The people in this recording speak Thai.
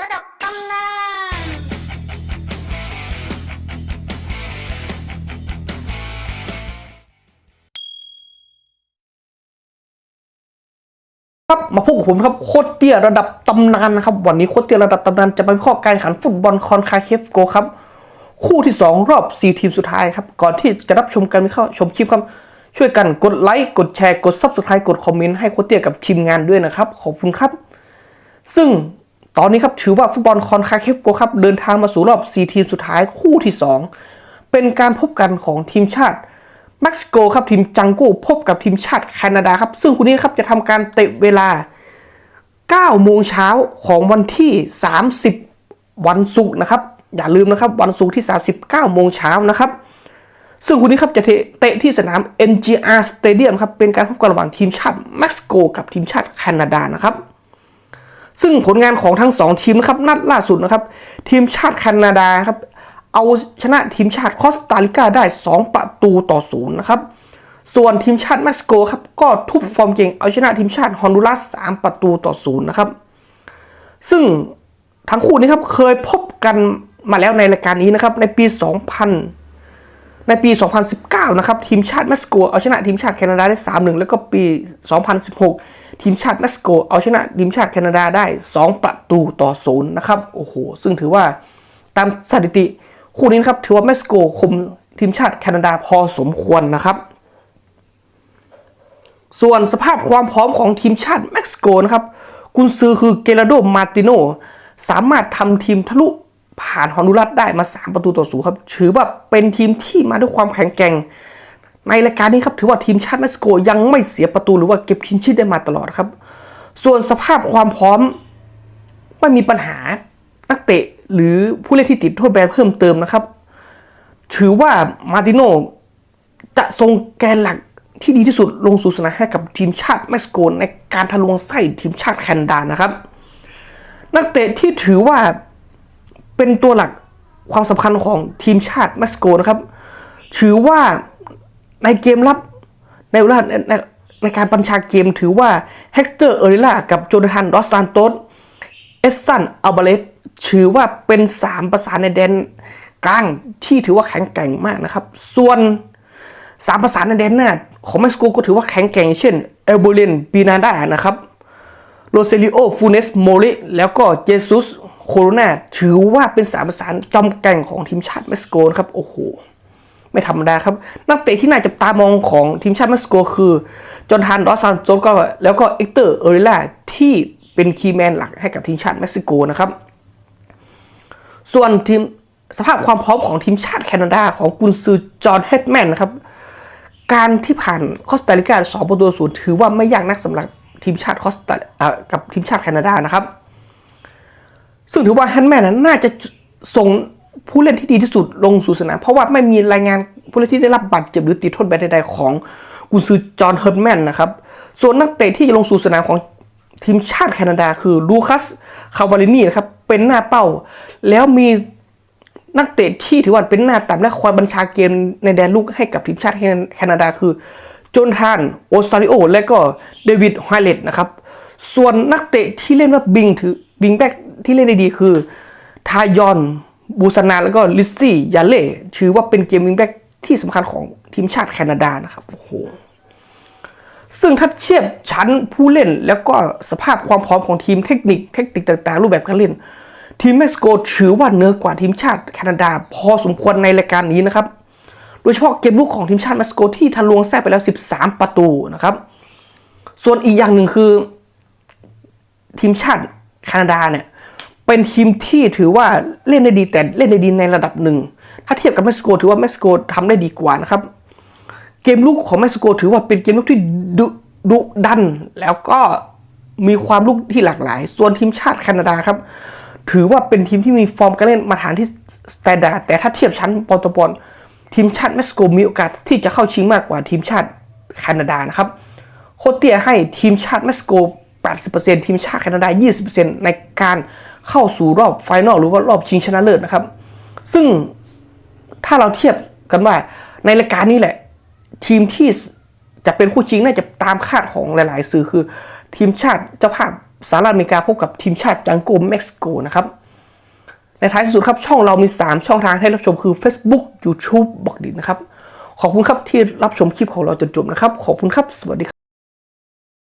ระดับตำนานครับมาพบกับผมนะครับโคตรเตี้ยระดับตำนานนะครับ วันนี้โคตรเตี้ยระดับตำนานจะไปวิเคราะห์การขันฟุตบอลคอนคาเคฟโกครับ คู่ที่ 2 รอบ 4 ทีมสุดท้ายครับ ก่อนที่จะรับชมกันไม่เข้าชมคลิปครับช่วยกันกดไลค์กดแชร์กด Subscribe กดคอมเมนต์ให้โคตรเตี้ยกับทีมงานด้วยนะครับ ขอบคุณครับ ซึ่ง ตอนนี้ครับถือว่าฟุตบอลคอนคาเคฟโกครับเดินทางมาสู่รอบ 4 ทีมสุดท้ายคู่ที่ 2 เป็นการพบกันของทีมชาติเม็กซิโกครับทีมจังโก้พบกับทีมชาติแคนาดาครับ ซึ่งคู่นี้ครับจะทำการเตะเวลา 9 โมงเช้าของวันที่ 30 วันศุกร์นะครับ อย่าลืมนะครับวันศุกร์ที่ 39 โมงเช้านะครับ ซึ่งคู่นี้ครับจะเตะที่สนาม NGR Stadium ครับเป็นการพบกันระหว่างทีมชาติเม็กซิโกกับทีมชาติแคนาดานะครับ ซึ่งผลงานของทั้งสองทีมนะครับนัดล่าสุดนะครับ ทีมชาติแคนาดาครับเอาชนะทีมชาติคอสตาริกาได้ 2 ประตูต่อศูนย์นะครับ ส่วนทีมชาติเม็กซิโกครับก็ทุบฟอร์มเก่งเอาชนะทีมชาติฮอนดูรัส 3 ประตูต่อศูนย์นะครับ ซึ่งทั้งคู่นี้ครับเคยพบกันมาแล้วในรายการนี้นะครับในปี 2000 ในปี 2019 นะครับ ทีมชาติเม็กซิโกเอาชนะทีมชาติแคนาดาได้ 3-1 แล้วก็ปี 2016 ทีมชาติเม็กซิโกเอาชนะทีมชาติแคนาดาได้ 2 ประตูต่อศูนย์นะครับ โอ้โห ซึ่งถือว่าตามสถิติคู่นี้ครับ ถือว่าเม็กซิโกคุมทีมชาติแคนาดาพอสมควรนะครับ ส่วนสภาพความพร้อมของทีมชาติเม็กซิโกนะครับ กุนซือคือเกราโด มาติโน สามารถทำทีมทะลุ ผ่านฮอนดูรัสได้มา 3 ประตูต่อศูนย์ครับ ถือว่าเป็นทีมที่มาด้วยความแข็งแกร่ง ในรายการนี้ครับ ถือว่าทีมชาติเม็กซิโกยังไม่เสียประตูหรือว่าเก็บคินชิดได้มาตลอดครับ ส่วนสภาพความพร้อมไม่มีปัญหา นักเตะหรือผู้เล่นที่ติดโทษแบนเพิ่มเติมนะครับ ถือว่ามาติโนจะทรงแกนหลักที่ดีที่สุดลงสู่สนามให้กับทีมชาติเม็กซิโกในการทะลวงไส้ทีมชาติแคนาดานะครับ นักเตะที่ถือว่า เป็นตัวหลักความสำคัญของทีมชาติเม็กซิโกนะครับ ถือว่าในเกมรับในเวลาในในการบัญชาเกมถือว่าเฮกเตอร์เอริล่ากับโจนาธานดอสซานโตสเอสซันอัลบาเลสถือว่าเป็น 3 ประสานในแดนกลางที่ถือว่าแข็งแกร่งมากนะครับ ส่วน 3 ประสานในแดนหน้าของเม็กซิโกก็ถือว่าแข็งแกร่งเช่นเอลโบเลนปีนาดานะครับโรเซลิโอฟูเนสโมเลแล้วก็เจซุส โคโรนาถือว่าเป็น3ประสานจอมแก่งของทีมชาติเม็กซิโกนะครับโอ้โหไม่ธรรมดาครับ นักเตะที่น่าจับตามองของทีมชาติเม็กซิโกคือจอห์นทานดอสซานโจก็แล้วก็เอ็กเตอร์เอริล่าที่เป็นคีย์แมนหลักให้กับทีมชาติเม็กซิโกนะครับ ส่วนทีมสภาพความพร้อมของทีมชาติแคนาดาของกุนซือจอห์นเฮดแมนนะครับ การที่ผ่านคอสตาริกาสองประตูศูนย์ถือว่าไม่ยากนักสำหรับทีมชาติคอสตากับทีมชาติแคนาดานะครับ ซึ่งถือว่าแฮนแมนน่าจะส่งผู้เล่นที่ดีที่สุดลงสู่สนามเพราะว่าไม่มีรายงานผู้เล่นที่ได้รับบาดเจ็บหรือติดโทษแบนใดๆของกุนซือจอห์นเฮิร์ตแมนนะครับ ส่วนนักเตะที่จะลงสู่สนามของทีมชาติแคนาดาคือลูคัส คาวาลินีนะครับ เป็นหน้าเป้า แล้วมีนักเตะที่ถือว่าเป็นหน้าต่ำและคอยบัญชาเกมในแดนลูกให้กับทีมชาติแคนาดาคือโจนทาน โอซาริโอ และก็เดวิดไฮเลตนะครับ ส่วนนักเตะที่เล่นว่าบิงถือบิงแบ็กที่เล่นได้ดีคือ ทายอน บูซานาแล้วก็ลิซซี่ยาเล่ถือว่าเป็นเกมวิงแบ็กที่สำคัญของทีมชาติแคนาดานะครับโอ้โหซึ่งถ้าเทียบชั้นผู้เล่นแล้วก็สภาพความพร้อมของทีมเทคนิคเทคนิคต่างๆ รูปแบบการเล่น ทีมเม็กซิโกถือว่าเหนือกว่าทีมชาติแคนาดา พอสมควรในรายการนี้นะครับ โดยเฉพาะเกมลุกของทีมชาติเม็กซิโกที่ทะลวงแทรกไปแล้ว 13 ประตูนะครับ ส่วนอีกอย่างหนึ่งคือ ทีมชาติแคนาดาเนี่ยเป็นทีมที่ถือว่าเล่นได้ดีแต่เล่นได้ดีในระดับหนึ่ง ถ้าเทียบกับเม็กซิโกถือว่าเม็กซิโกทำได้ดีกว่านะครับ เกมลุกของเม็กซิโกถือว่าเป็นเกมลุกที่ดุดุดัน แล้วก็มีความลุกที่หลากหลาย ส่วนทีมชาติแคนาดาครับ ถือว่าเป็นทีมที่มีฟอร์มการเล่นมาตรฐานที่สแตนดาร์ดแต่ถ้าเทียบชั้นปอนตปอนทีมชาติเม็กซิโกมีโอกาสที่จะเข้าชิงมากกว่าทีมชาติแคนาดานะครับโคเตียให้ทีมชาติเม็กซิโก 80%ทีมชาติแคนาดา 20%ในการเข้าสู่รอบไฟนอลหรือว่ารอบชิงชนะเลิศนะครับ ซึ่งถ้าเราเทียบกันว่าในรายการนี้แหละ ทีมที่จะเป็นคู่ชิงน่าจะตามคาดของหลาย ๆ สื่อคือ ทีมชาติเจ้าภาพสหรัฐอเมริกาพบกับทีมชาติจังโกเม็กซิโกนะครับในท้ายสุดครับ ช่องเรามี 3 ช่องทางให้รับชมคือ Facebook YouTube บอกดินนะครับ ขอบคุณครับที่รับชมคลิปของเราจนจบนะครับ ขอบคุณครับ สวัสดีครับ